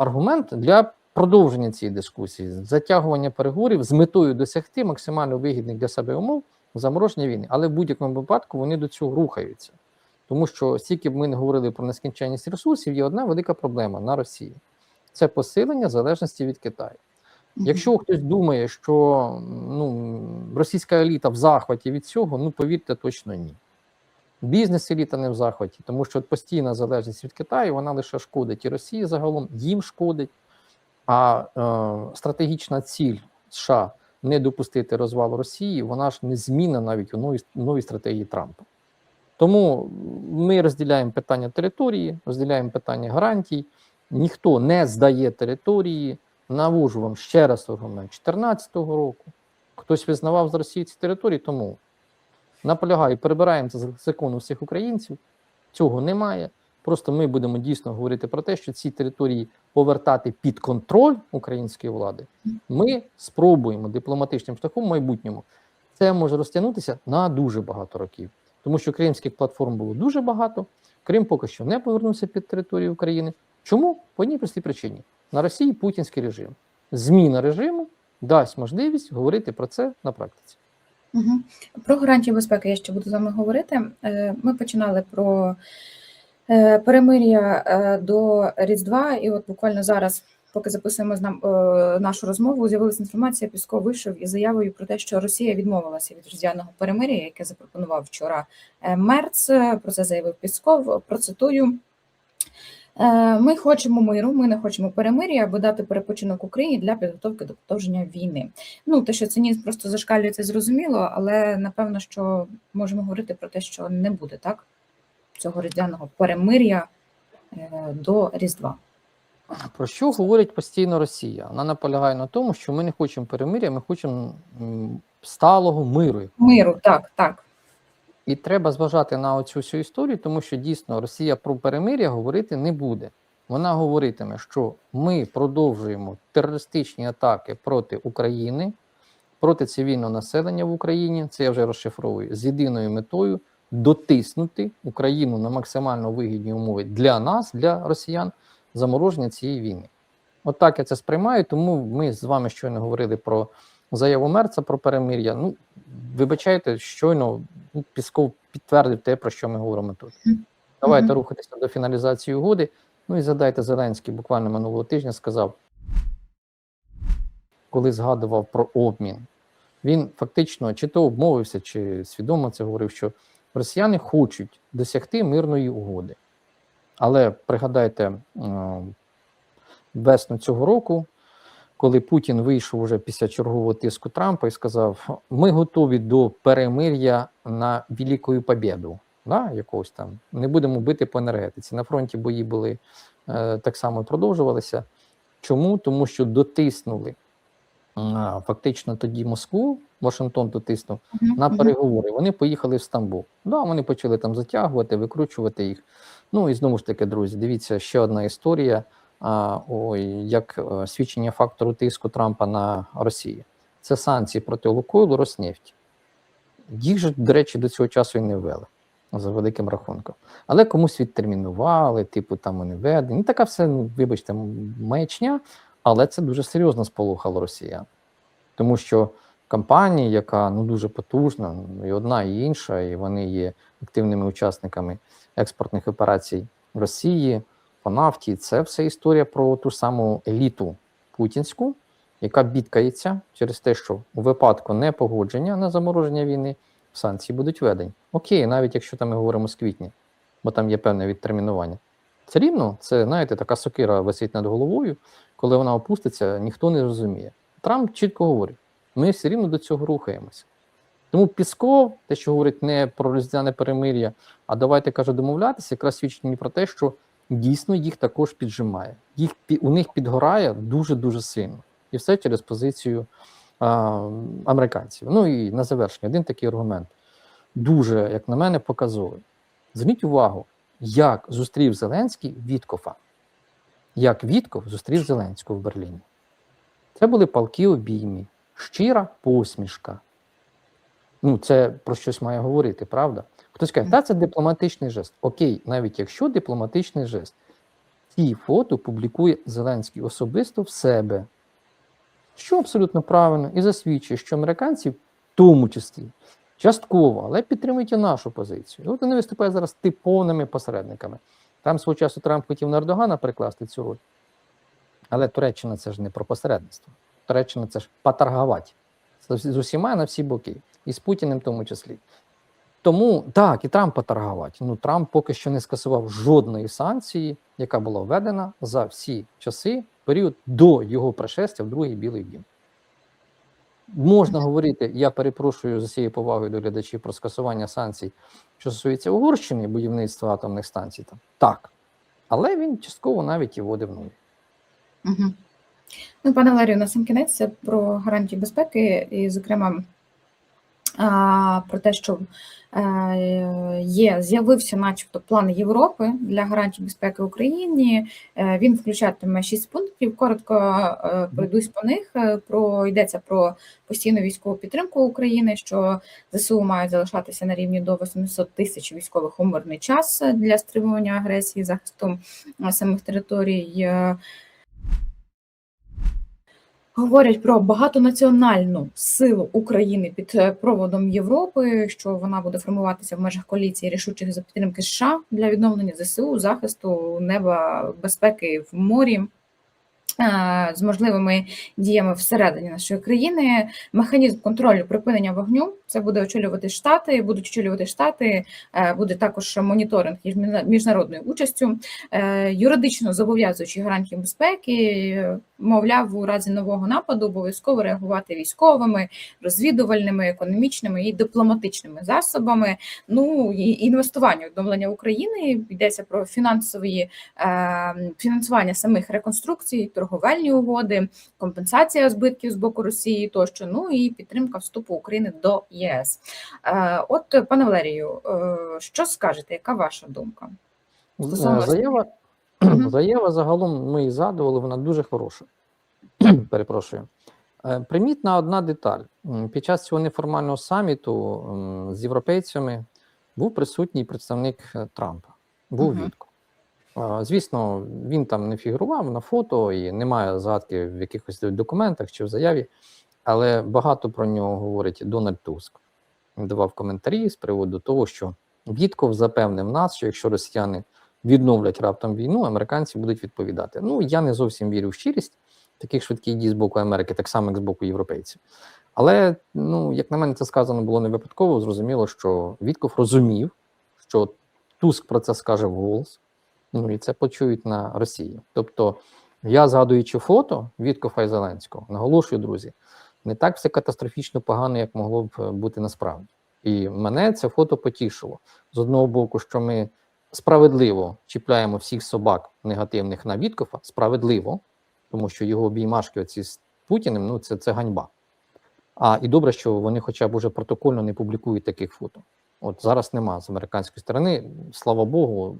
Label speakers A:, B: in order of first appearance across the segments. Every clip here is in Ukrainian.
A: аргумент для продовження цієї дискусії, затягування переговорів з метою досягти максимально вигідних для себе умов замороження війни. Але в будь-якому випадку вони до цього рухаються. Тому що стільки б ми не говорили про нескінченність ресурсів, є одна велика проблема на Росії це посилення залежності від Китаю. Якщо хтось думає, що ну, російська еліта в захваті від цього, ну повірте, точно ні. Бізнес-еліта не в захваті, тому що постійна залежність від Китаю вона лише шкодить і Росії загалом, їм шкодить. А е, стратегічна ціль США не допустити розвалу Росії, вона ж не зміна навіть у новій, новій стратегії Трампа. Тому ми розділяємо питання території, розділяємо питання гарантій. Ніхто не здає території. Навожу вам ще раз аргумент 2014 року. Хтось визнавав з Росії ці території, тому наполягаю, перебираємо це з закону всіх українців. Цього немає. Просто ми будемо дійсно говорити про те, що ці території повертати під контроль української влади. Ми спробуємо дипломатичним шляхом в майбутньому. Це може розтягнутися на дуже багато років, тому що кримських платформ було дуже багато. Крим поки що не повернувся під територію України. Чому? По одній простій причині: на Росії путінський режим. Зміна режиму дасть можливість говорити про це на практиці.
B: Угу. Про гарантії безпеки я ще буду з вами говорити. Е, Ми починали про е, перемир'я е, до Різдва, і от буквально зараз, поки записуємо нашу розмову, з'явилася інформація. Пісков вийшов із заявою про те, що Росія відмовилася від різдвяного перемир'я, яке запропонував вчора Мерц. Про це заявив Пісков. Процитую. Ми хочемо миру, ми не хочемо перемир'я або дати перепочинок Україні для підготовки до продовження війни. Ну те, що цинізм просто зашкалюється, зрозуміло, але напевно, що можемо говорити про те, що не буде так цього різдвяного перемир'я до Різдва.
A: Про що говорить постійно Росія? Вона наполягає на тому, що ми не хочемо перемир'я, ми хочемо сталого миру.
B: Миру, так, так.
A: І треба зважати на оцю всю історію, тому що дійсно Росія про перемир'я говорити не буде. Вона говоритиме, що ми продовжуємо терористичні атаки проти України, проти цивільного населення в Україні. Це я вже розшифровую з єдиною метою дотиснути Україну на максимально вигідні умови для нас, для росіян, замороження цієї війни. От я це сприймаю. Тому ми з вами щойно говорили про заяву Мерца про перемир'я. Ну вибачайте, щойно ну, Пісков підтвердив те, про що ми говоримо тут. Давайте mm -hmm. рухатися до фіналізації угоди. Ну і задайте Зеленський буквально минулого тижня сказав, коли згадував про обмін, він фактично чи то обмовився, чи свідомо це говорив, що росіяни хочуть досягти мирної угоди. Але пригадайте весну цього року, коли Путін вийшов уже після чергового тиску Трампа і сказав: ми готові до перемир'я на великою побєду, да, якогось там не будемо бити по енергетиці. На фронті бої були е, так само продовжувалися. Чому? Тому що дотиснули а, фактично тоді Москву, Вашингтон дотиснув uh -huh. на переговори. Вони поїхали в Стамбул. Да, вони почали там затягувати, викручувати їх. Ну і знову ж таки, друзі, дивіться ще одна історія як свідчення фактору тиску Трампа на Росію. Це санкції проти Лукойлу, Роснефті. Їх же, до речі, до цього часу і не ввели за великим рахунком. Але комусь відтермінували, типу там вони введені. Ну, така все, ну, вибачте, маячня, але це дуже серйозно сполохало росіян. Тому що компанія, яка ну дуже потужна, і одна, і інша, і вони є активними учасниками експортних операцій Росії по нафті, це все історія про ту саму еліту путінську, яка бідкається через те, що у випадку непогодження на замороження війни санкції будуть введені. Окей, навіть якщо там ми говоримо з квітня, бо там є певне відтермінування. Це рівно, це, знаєте, така сокира висить над головою, коли вона опуститься, ніхто не розуміє. Трамп чітко говорить: ми все рівно до цього рухаємося. Тому Пісков, те, що говорить не про різдвяне перемир'я, а давайте каже, домовлятися, якраз свідчить мені про те, що дійсно їх також піджимає. Їх у них підгорає дуже дуже сильно, і все через позицію а, американців. Ну і на завершення один такий аргумент дуже, як на мене, показовий. Зверніть увагу, як зустрів Зеленський Віткофа, як Вітков зустрів Зеленського в Берліні. Це були палки обіймі, щира посмішка. Ну, це про щось має говорити, правда? Хтось каже, та це дипломатичний жест. Окей, навіть якщо дипломатичний жест. ці фото публікує Зеленський особисто в себе, що абсолютно правильно і засвідчує, що американці в тому числі частково, але підтримують і нашу позицію. От вони виступають зараз типовними посередниками. Там свого часу Трамп хотів на Ердогана прикласти цю роль. Але Туреччина це ж не про посередництво. Туреччина це ж поторгувати з, усіма на всі боки, і з Путіним в тому числі. Тому так, і Трамп поторгувати. Ну, Трамп поки що не скасував жодної санкції, яка була введена за всі часи, період до його пришестя в другий білий дім. Можна говорити, я перепрошую за цією повагою до глядачів про скасування санкцій, що стосується Угорщини, будівництва атомних станцій. Там. Так. Але він частково навіть і вводив нові.
B: Угу. Ну, пане Валерію, на сам кінець про гарантії безпеки, і, зокрема, про те, що е, є, з'явився, начебто, план Європи для гарантій безпеки Україні. Е, Він включатиме шість пунктів. Коротко е, пройдусь по них. Про йдеться про постійну військову підтримку України, що ЗСУ мають залишатися на рівні до 800 тисяч військових у мирний час для стримування агресії, захисту самих територій. Говорять про багатонаціональну силу України під е, проводом Європи, що вона буде формуватися в межах коаліції рішучих за підтримки США для відновлення ЗСУ, захисту неба, безпеки в морі. е, З можливими діями всередині нашої країни, механізм контролю припинення вогню це буде очолювати штати, будуть очолювати штати, е, буде також моніторинг міжнародною участю, юридично зобов'язуючи гарантії безпеки, мовляв, у разі нового нападу обов'язково реагувати військовими, розвідувальними, економічними і дипломатичними засобами. Ну і інвестування відновлення України йдеться про фінансові е, фінансування самих реконструкцій, торговельні угоди, компенсація збитків з боку Росії тощо. Ну і підтримка вступу України до ЄС. Е, От, пане Валерію, е, що скажете? Яка ваша думка? Стосовно
A: Заява. заява загалом ми її згадували, вона дуже хороша. Перепрошую. Е, Примітна одна деталь. Під час цього неформального саміту з європейцями був присутній представник е, Трампа, був. Вітко. Е, Звісно, він там не фігурував на фото і немає згадки в якихось документах чи в заяві, але багато про нього говорить Дональд Туск. Він давав коментарі з приводу того, що Вітков запевнив нас, що якщо росіяни відновлять раптом війну, американці будуть відповідати. Ну, я не зовсім вірю в щирість таких швидких дій з боку Америки, так само, як з боку європейців. Але, ну, як на мене, це сказано було не випадково. Зрозуміло, що Вітков розумів, що Туск про це скаже вголос, ну і це почують на Росії. Тобто, я згадуючи фото Віткофа і Зеленського, наголошую, друзі, не так все катастрофічно погано, як могло б е, бути насправді. І мене це фото потішило. З одного боку, що ми справедливо чіпляємо всіх собак негативних на Віткофа, справедливо, тому що його обіймашки оці з Путіним, ну це, це ганьба. А і добре, що вони хоча б уже протокольно не публікують таких фото. От зараз нема з американської сторони, слава Богу,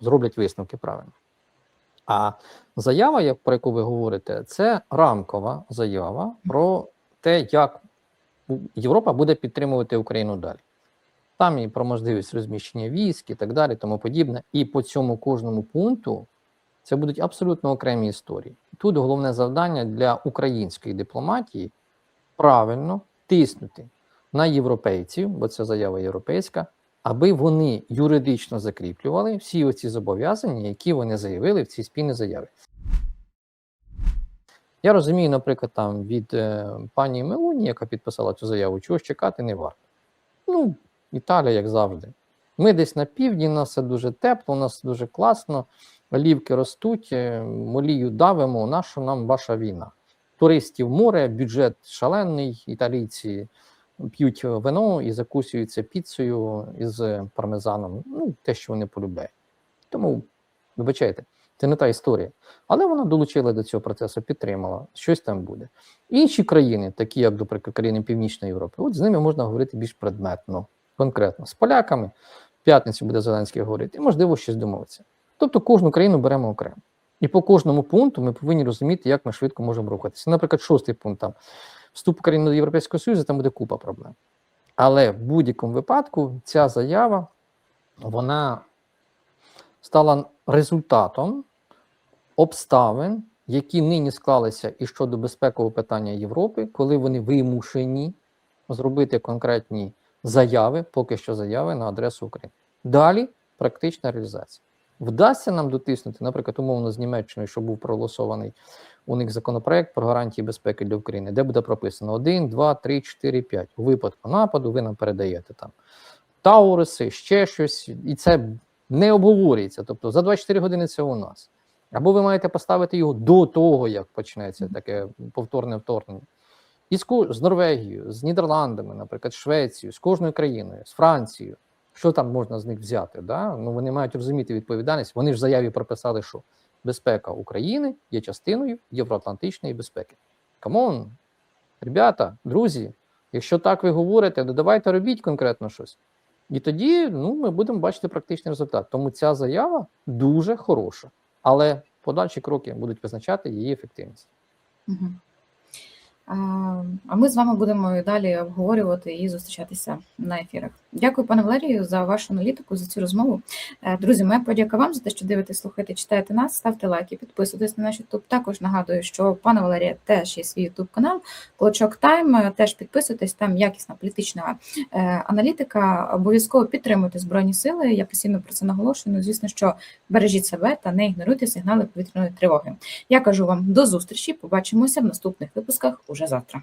A: зроблять висновки правильно. А заява, як про яку ви говорите, це рамкова заява про те, як Європа буде підтримувати Україну далі. Там і про можливість розміщення військ і так далі, тому подібне. І по цьому кожному пункту це будуть абсолютно окремі історії. Тут головне завдання для української дипломатії правильно тиснути на європейців, бо це заява європейська, аби вони юридично закріплювали всі оці зобов'язання, які вони заявили в цій спільній заяві. Я розумію, наприклад, там від е, пані Мелоні, яка підписала цю заяву, чогось чекати не варто. Ну, Італія, як завжди. Ми десь на півдні, у нас все дуже тепло, у нас дуже класно, олівки ростуть, е, молію давимо, наша нам ваша війна. Туристів море, бюджет шалений, італійці п'ють вино і закусуються піцею із пармезаном. Ну, те, що вони полюбляють. Тому, вибачайте, це не та історія. Але вона долучила до цього процесу, підтримала, щось там буде. Інші країни, такі як, наприклад, країни Північної Європи, от з ними можна говорити більш предметно, конкретно. З поляками в п'ятницю буде Зеленський говорити, і можливо щось домовитися. Тобто кожну країну беремо окремо. І по кожному пункту ми повинні розуміти, як ми швидко можемо рухатися. Наприклад, шостий пункт там вступ України до Європейського Союзу, там буде купа проблем. Але в будь-якому випадку ця заява вона стала результатом обставин, які нині склалися і щодо безпекового питання Європи, коли вони вимушені зробити конкретні заяви, поки що заяви на адресу України. Далі практична реалізація. Вдасться нам дотиснути, наприклад, умовно з Німеччиною, що був проголосований у них законопроект про гарантії безпеки для України, де буде прописано 1, 2, 3, 4, 5. У випадку нападу ви нам передаєте там Тауриси, ще щось, і це не обговорюється. Тобто за 24 години це у нас. Або ви маєте поставити його до того, як почнеться таке повторне вторгнення. І з, Норвегією, з Нідерландами, наприклад, Швецією, з кожною країною, з Францією. Що там можна з них взяти? Да? Ну, вони мають розуміти відповідальність. Вони ж в заяві прописали, що безпека України є частиною євроатлантичної безпеки. Камон, ребята, друзі, якщо так ви говорите, то давайте робіть конкретно щось. І тоді ну, ми будемо бачити практичний результат. Тому ця заява дуже хороша, але подальші кроки будуть визначати її ефективність.
B: Мгм. А ми з вами будемо і далі обговорювати і зустрічатися на ефірах. Дякую, пане Валерію, за вашу аналітику, за цю розмову. Е, Друзі, моя подяка вам за те, що дивитесь, слухаєте, читаєте нас, ставте лайки, підписуйтесь на наш YouTube. Також нагадую, що у пана Валерія теж є свій YouTube канал Клочок Тайм. Е, Теж підписуйтесь, там якісна політична е, аналітика. Обов'язково підтримуйте збройні сили. Я постійно про це наголошую. Ну, звісно, що бережіть себе та не ігноруйте сигнали повітряної тривоги. Я кажу вам до зустрічі. Побачимося в наступних випусках уже завтра.